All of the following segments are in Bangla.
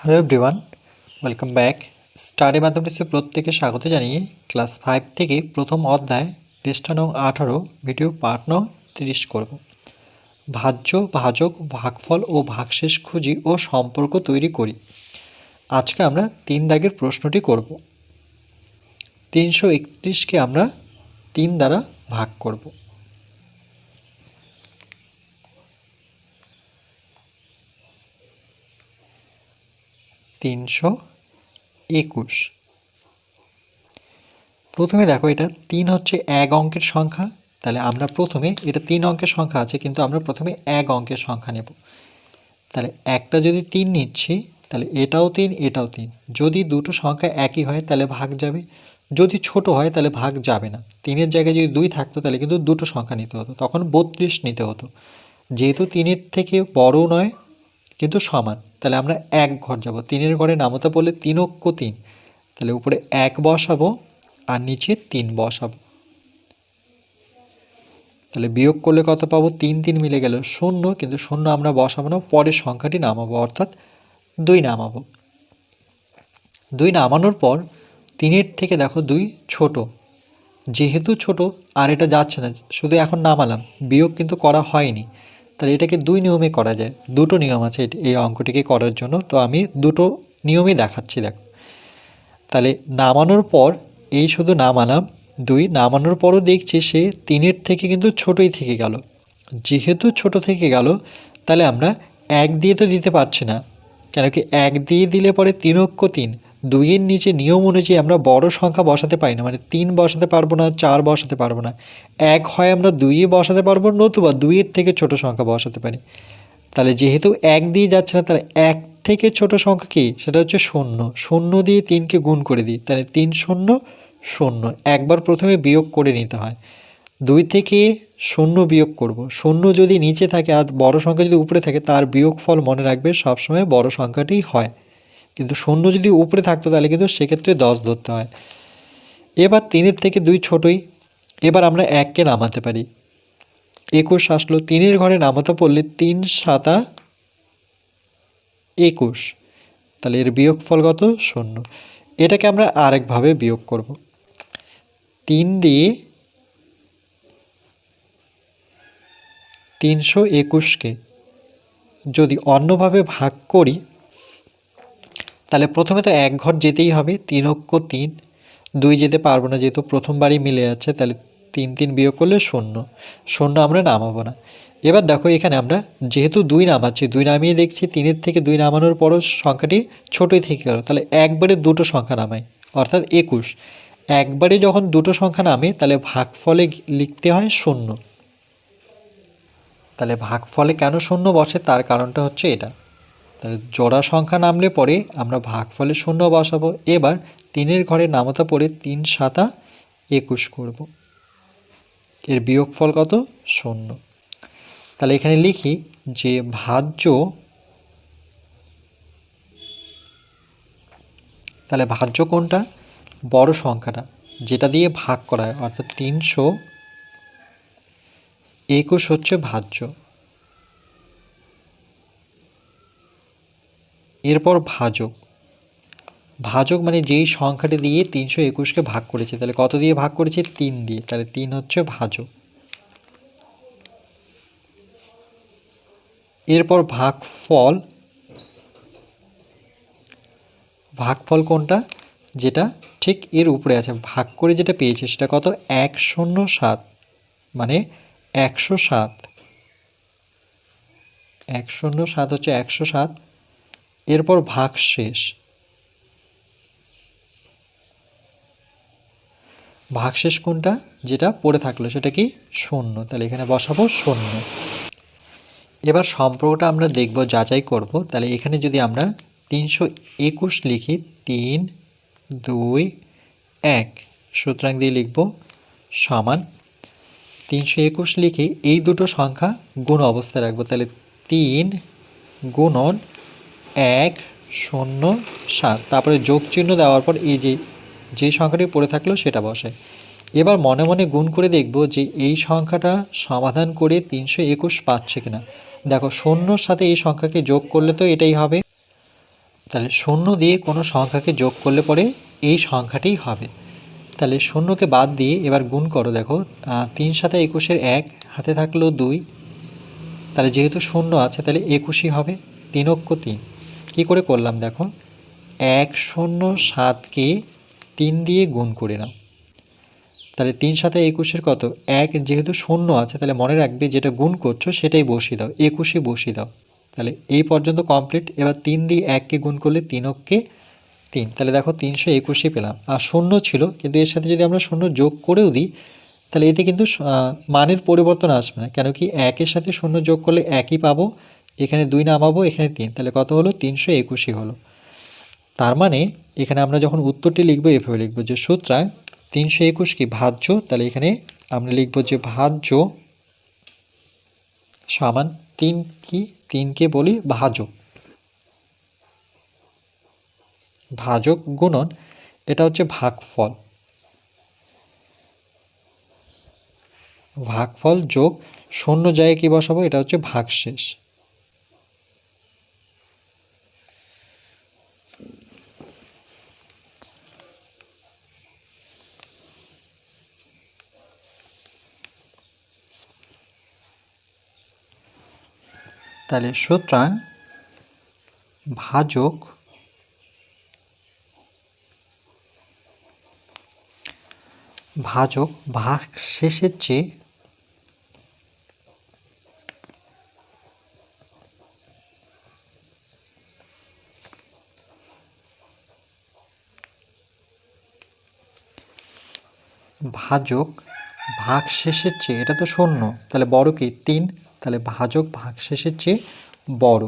Hello everyone welcome back study ম্যাথমেটিক্সে প্রত্যেকে স্বাগত জানিয়ে ক্লাস ফাইভ থেকে প্রথম অধ্যায় পৃষ্ঠা নং আঠারো ভিডিও পার্ট নং তিরিশ করব। ভাজ্য, ভাজক, ভাগফল ও ভাগশেষ খুঁজি ও সম্পর্ক তৈরি করি। আজকে আমরা তিন দাগের প্রশ্নটি করব। তিনশো একত্রিশকে আমরা তিন দ্বারা ভাগ করব। তিনশো একুশ। প্রথমে দেখো এটা তিন হচ্ছে এক অঙ্কের সংখ্যা। তাহলে আমরা প্রথমে, এটা তিন অঙ্কের সংখ্যা আছে, কিন্তু আমরা প্রথমে এক অঙ্কের সংখ্যা নেব। তাহলে একটা যদি তিন নিচ্ছি, তাহলে এটাও তিন এটাও তিন। যদি দুটো সংখ্যা একই হয়, তাহলে ভাগ যাবে। যদি ছোট হয়, তাহলে ভাগ যাবে না। তিনের জায়গায় যদি দুই থাকতো, তাহলে কিন্তু দুটো সংখ্যা নিতে হতো। তখন বত্রিশ নিতে হতো। যেহেতু তিনের থেকে বড় নয় কিন্তু সমান। তাহলে আমরা এক ঘর যাব। তিনের ঘরে নামতা পড়লে তিন অক্ষ তিন। তাহলে উপরে এক বসাবো আর নিচে তিন বসাবো তাহলে বিয়োগ করলে কত পাবো? তিন তিন মিলে গেল শূন্য। কিন্তু শূন্য আমরা বসাবো না, পরের সংখ্যাটি নামাবো, অর্থাৎ দুই নামাবো। দুই নামানোর পর তিনের থেকে দেখো দুই ছোট। যেহেতু ছোট, আর এটা যাচ্ছে না, শুধু এখন নামালাম। বিয়োগ কিন্তু করা হয়নি। তাহলে এটাকে দুই নিয়মে করা যায়। দুটো নিয়ম আছে এই অঙ্কটিকে করার জন্য। তো আমি দুটো নিয়মই দেখাচ্ছি, দেখো। তাহলে নামানোর পর, এই শুধু নামালাম। দুই, নামানোর পরও দেখছি সে তিনের থেকে কিন্তু ছোটই থেকে গেল। যেহেতু ছোট থেকে গেল, তাহলে আমরা এক দিয়ে তো দিতে পারছি না। কেন কি এক দিয়ে দিলে পরে তিন অক্ষ তিন। দুইয়ের নিচে নিয়ম অনুযায়ী আমরা বড় সংখ্যা বসাতে পারি না। মানে তিন বসাতে পারব না, চার বসাতে পারব না। এক হয় আমরা দুইয়ে বসাতে পারব নতুবা দুইয়ের থেকে ছোট সংখ্যা বসাতে পারি। তাহলে যেহেতু এক দিয়ে যাচ্ছে না, তাহলে এক থেকে ছোট সংখ্যা কি? সেটা হচ্ছে শূন্য। শূন্য দিয়ে তিনকে গুণ করে দিই। তাহলে তিন শূন্য শূন্য। একবার প্রথমে বিয়োগ করে নিতে হয়। দুই থেকে শূন্য বিয়োগ করব। শূন্য যদি নিচে থাকে আর বড় সংখ্যা যদি উপরে থাকে, তার বিয়োগ ফল মনে রাখবে, সবসময় বড় সংখ্যাটি হয়। কিন্তু শূন্য যদি উপরে থাকতো তাহলে কিন্তু সেক্ষেত্রে দশ ধরতে হয়। এবার তিনের থেকে দুই ছোটই। এবার আমরা এককে নামাতে পারি। একুশ আসলো। তিনের ঘরে নামাতে পড়লে তিন সাতা একুশ। তাহলে এর বিয়োগফল কত? শূন্য। এটাকে আমরা আরেকভাবে বিয়োগ করব। তিন দিয়ে তিনশো একুশকে যদি অন্যভাবে ভাগ করি তাহলে প্রথমে তো এক ঘর যেতেই হবে, তিন অক্ষ তিন। দুই যেতে পারব না যেহেতু প্রথমবারই মিলে যাচ্ছে, তাহলে তিন তিন বিয়োগ করলে শূন্য। শূন্য আমরা নামাবো না। এবার দেখো এখানে আমরা যেহেতু দুই নামাচ্ছি, দুই নামিয়ে দেখছি, তিনের থেকে দুই নামানোর পরও সংখ্যাটি ছোটোই থেকে গেল। তাহলে একবারে দুটো সংখ্যা নামাই, অর্থাৎ একুশ। একবারে যখন দুটো সংখ্যা নামে, তাহলে ভাগফলে লিখতে হয় শূন্য। তাহলে ভাগফলে কেন শূন্য বসে? তার কারণটা হচ্ছে এটা। তাহলে জোড়া সংখ্যা নামলে পরে আমরা ভাগফলে শূন্য বসাবো। এবার তিনের ঘরে নামতা পড়ে তিন সাতা একুশ করব। এর বিয়োগফল কত? শূন্য। তাহলে এখানে লিখি যে ভাজ্য, তাহলে ভাজ্য কোনটা? বড় সংখ্যাটা, যেটা দিয়ে ভাগ করা হয়, অর্থাৎ তিনশো একুশ হচ্ছে ভাজ্য। এরপর ভাজক। ভাজক মানে যেই সংখ্যাটি দিয়ে তিনশো একুশকে ভাগ করেছে, তাহলে কত দিয়ে ভাগ করেছে? তিন দিয়ে। তাহলে তিন হচ্ছে ভাজক। এরপর ভাগফল। ভাগফল কোনটা? যেটা ঠিক এর উপরে আছে। ভাগ করে যেটা পেয়েছে সেটা কত? এক শূন্য সাত। মানে একশো সাত। এক শূন্য সাত হচ্ছে একশো সাত। এরপর ভাগ শেষ। ভাগশেষ কোনটা? যেটা পড়ে থাকল, সেটা কি? শূন্য। তাহলে এখানে বসাবো শূন্য। এবার সম্পর্কটা আমরা দেখব, যাচাই করব। তাহলে এখানে যদি আমরা তিনশো একুশ লিখি, তিন, দুই, এক, সুতরাং দিয়ে লিখব সমান তিনশো একুশ লিখে এই দুটো সংখ্যা গুণ অবস্থায় রাখব। তাহলে তিন গুণন এক, শূন্য, সাত। তারপরে যোগ চিহ্ন দেওয়ার পর এই যে যে সংখ্যাটি পড়ে থাকল সেটা বসে। এবার মনে মনে গুণ করে দেখব যে এই সংখ্যাটা সমাধান করে তিনশো একুশ পাচ্ছে কিনা। দেখো, শূন্যর সাথে এই সংখ্যাকে যোগ করলে তো এটাই হবে। তাহলে শূন্য দিয়ে কোনো সংখ্যাকে যোগ করলে পরে এই সংখ্যাটিই হবে। তাহলে শূন্যকে বাদ দিয়ে এবার গুণ করো, দেখো। তিন সাথে একুশের এক, হাতে থাকল দুই। তাহলে যেহেতু শূন্য আছে, তাহলে একুশই হবে। তিন অক্ষ তিন। কী করে করলাম দেখো? এক শূন্য সাতকে তিন দিয়ে গুণ করে নাও। তাহলে তিন সাথে একুশের কত? এক যেহেতু শূন্য আছে, তাহলে মনে রাখবে যেটা গুণ করছ সেটাই বসিয়ে দাও, একুশে বসিয়ে দাও। তাহলে এই পর্যন্ত কমপ্লিট এবার তিন দিয়ে এককে গুণ করলে তিন অক্ষে তিন। তাহলে দেখো তিনশো একুশে পেলাম। আর শূন্য ছিল, কিন্তু এর সাথে যদি আমরা শূন্য যোগ করেও দিই, তাহলে এতে কিন্তু মানের পরিবর্তন আসবে না। কেন কি একের সাথে শূন্য যোগ করলে একই পাবো এখানে দুই নামাবো, এখানে তিন। তাহলে কত হলো? তিনশো একুশই হলো। তার মানে এখানে আমরা যখন উত্তরটি লিখব, এভাবে লিখব যে সুতরাং তিনশো একুশ কি ভাজ্য? তাহলে এখানে আমরা লিখব যে ভাজ্য সমান তিন কি? তিনকে বলি? ভাজক ভাজক গুণন, এটা হচ্ছে ভাগফল। ভাগফল যোগ শূন্য জায়গায় কি বসাবো? এটা হচ্ছে ভাগশেষ। তাহলে সুতরাং ভাজক ভাজক ভাগ শেষের চেয়ে ভাজক ভাগ শেষের চেয়ে, এটা তো শূন্য, তাহলে বড় কি? তিন। তাহলে ভাজক ভাগশেষের চেয়ে বড়।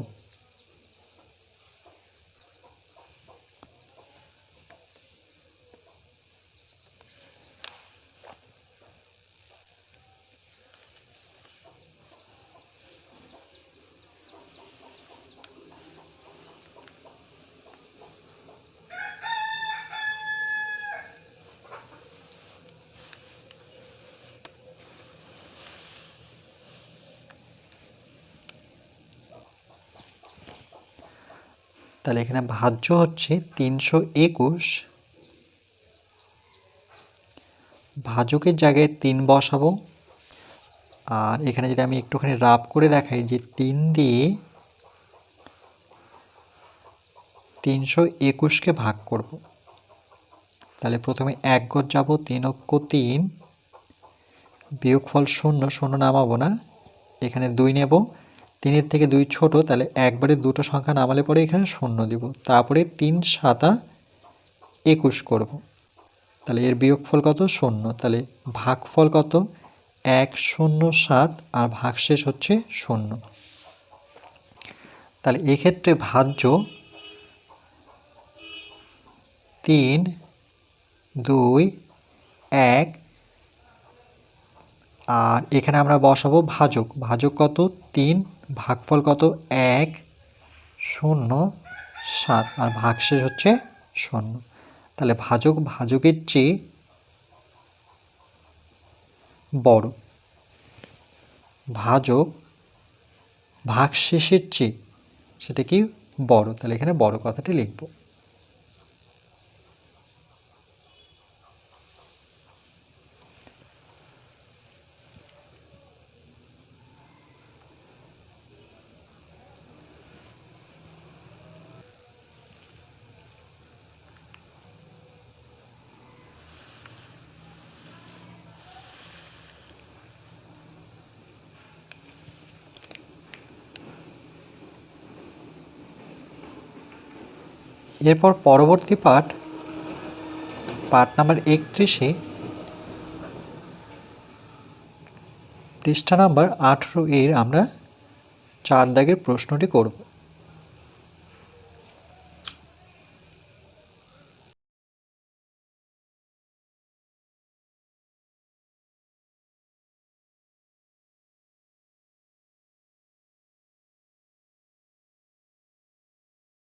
তাহলে এখানে ভাজ্য হচ্ছে তিনশো একুশ। ভাজকের জায়গায় তিন বসাবো। আর এখানে যদি আমি একটুখানি রাব করে দেখাই যে তিন দিয়ে তিনশো একুশকে ভাগ করব। তাহলে প্রথমে এক গজ যাব, তিন অক্ষ তিন, বিয়োগফল শূন্য শূন্য নামাবো না। এখানে দুই নেব। তিনের থেকে দুই ছোট, তাহলে একবারে দুটো সংখ্যা নামালে পরে এখানে শূন্য দিব। তারপরে তিন সাতা একুশ করব। তাহলে এর বিয়োগফল কত? শূন্য। তাহলে ভাগফল কত? এক, শূন্য, সাত, আর ভাগশেষ হচ্ছে শূন্য। তাহলে এক্ষেত্রে ভাজ্য তিন, দুই, এক আর এখানে আমরা বসাবো ভাজক। ভাজক কত? তিন। ভাগফল কত? এক। শূন্য। সাত। আর ভাগশেষ হচ্ছে শূন্য। তাহলে ভাজক, ভাজকের চেয়ে বড়। ভাজক, ভাগশেষের চেয়ে সেটা কি? বড়। তাহলে এখানে বড় কথাটি লিখব। এরপর পরবর্তী পাঠ পাঠ নাম্বার একত্রিশে, পৃষ্ঠা নাম্বার আঠেরো এর আমরা চার দাগের প্রশ্নটি করব।